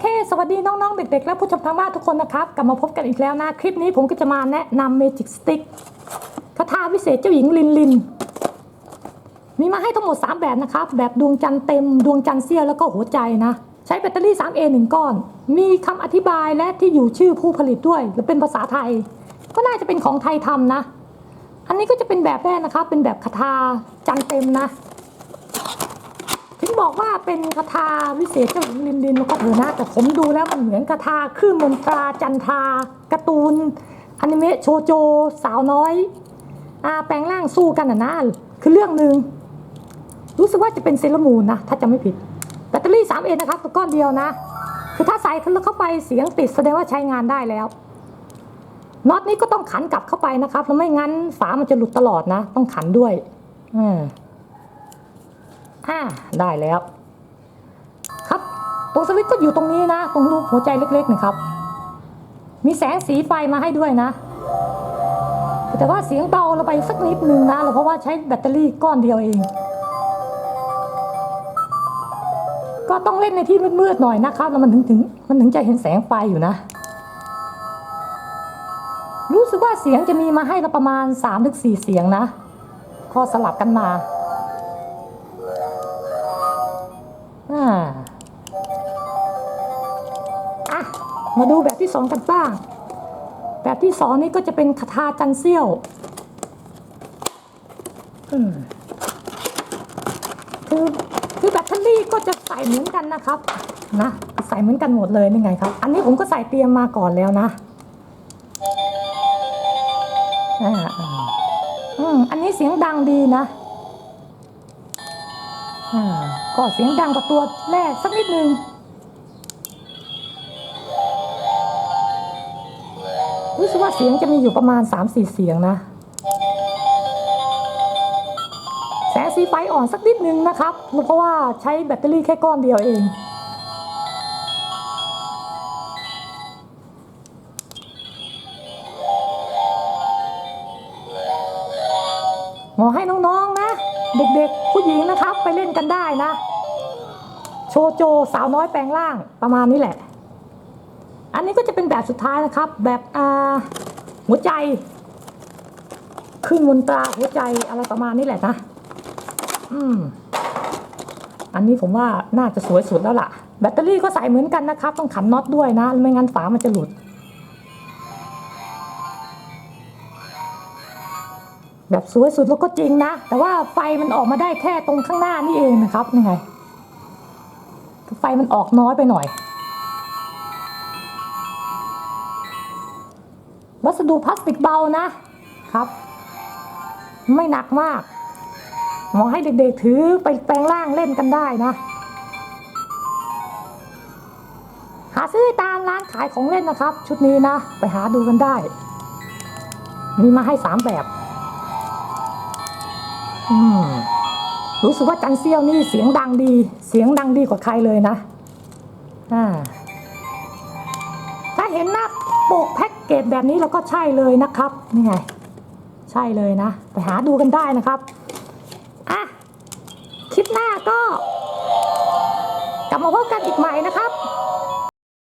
เค สวัสดีน้องๆ เด็กๆ และผู้ชมทางบ้านทุกคนนะครับ กลับมาพบกันอีกแล้วนะ คลิปนี้ผมก็จะมาแนะนำเมจิกสติ๊กคาถาวิเศษเจ้าหญิงลินลิน มีมาให้ทั้งหมด 3 แบบนะครับ แบบดวงจันทร์เต็ม ดวงจันทร์เสี้ยวแล้วก็หัวใจนะ ใช้แบตเตอรี่ 3A 1 ก้อน มีคำอธิบายและที่อยู่ชื่อผู้ผลิตด้วย หรือเป็นภาษาไทย ก็น่าจะเป็นของไทยทำนะ อันนี้ก็จะเป็นแบบแรกนะครับ เป็นแบบคาถาจันทร์เต็มนะ บอกว่าเป็นคาถาวิเศษเจ้าหญิงลินลินแล้วก็เออนะแต่ผมดูแล้วมันเหมือนคาถาคลื่นมนตราจันทราการ์ตูนอนิเมะโชโจสาวน้อยอาแปลงร่างสู้กันอะนะคือเรื่องหนึ่งรู้สึกว่าจะเป็นเซรามูนนะถ้าจำไม่ผิดแบตเตอรี่ 3A นะครับก้อนเดียวนะ คือถ้าใส่เข้าไปเสียงติดแสดงว่าใช้งานได้แล้วน็อตนี้ก็ต้องขันกลับเข้าไปนะครับแล้วไม่งั้นฝามันจะหลุดตลอดนะ ต้องขันด้วย อืม อ่าได้แล้ว ครับตัวสวิตช์ก็อยู่ตรงนี้นะ ตรงรูปหัวใจเล็กๆนะครับ มีแสงสีไฟมาให้ด้วยนะ แต่ว่าเสียงเบาเราไปสักนิดนึงนะเพราะว่าใช้แบตเตอรี่ก้อนเดียวเอง ก็ต้องเล่นในที่มืดๆหน่อยนะครับ แล้วมันถึงถึงมันถึงจะเห็นแสงไฟอยู่นะรู้สึกว่าเสียงจะมีมาให้เราประมาณ 3-4 เสียงนะ ก็สลับกันมา มาดูแบบที่สองกันบ้าง แบบที่สองนี้ก็จะเป็นคาถาจันเซียวคือคือแบตเตอรี่ก็จะใส่เหมือนกันนะครับนะใส่เหมือนกันหมดเลยนี่ไงครับ อันนี้ผมก็ใส่เตรียมมาก่อนแล้วนะอืมอันนี้เสียงดังดีนะอ่าก็เสียงดังกว่าตัวแรกสักนิดนึง รู้สึกว่าเสียงจะมีอยู่ประมาณ 3-4 เสียงนะ แสงสีไฟอ่อนสักนิดนึงนะครับ เพราะว่าใช้แบตเตอรี่แค่ก้อนเดียวเองหมอให้น้องๆนะ เด็กๆ ผู้หญิงนะครับ ไปเล่นกันได้นะ โชโจสาวน้อยแปลงร่างประมาณนี้แหละ อันนี้ก็จะเป็นแบบสุดท้ายนะครับ แบบอ่าหัวใจ ขึ้นมนตราหัวใจอะไรประมาณนี้แหละนะ อืม อันนี้ผมว่าน่าจะสวยสุดแล้วล่ะ แบตเตอรี่ก็ใส่เหมือนกันนะครับ ต้องขันน็อตด้วยนะ ไม่งั้นฝามันจะหลุด แบบสวยสุดแล้วก็จริงนะ แต่ว่าไฟมันออกมาได้แค่ตรงข้างหน้านี่เองนะครับนี่ไง ไฟมันออกน้อยไปหน่อย วัสดุพลาสติกเบานะครับ ไม่หนักมากหมอให้เด็กๆถือไปแปลงร่างเล่นกันได้นะ หาซื้อตามร้านขายของเล่นนะครับ ชุดนี้นะ ไปหาดูกันได้ มีมาให้สามแบบอืมรู้สึกว่าจันเซียวนี่เสียงดังดี เสียงดังดีกว่าใครเลยนะอ่าถ้าเห็นหน้าปกแพ็ก เกตแบบนี้เราก็ใช่เลยนะครับนี่ไงใช่เลยนะ ไปหาดูกันได้นะครับอะคลิปหน้าก็กลับมาพบกันอีกใหม่นะครับ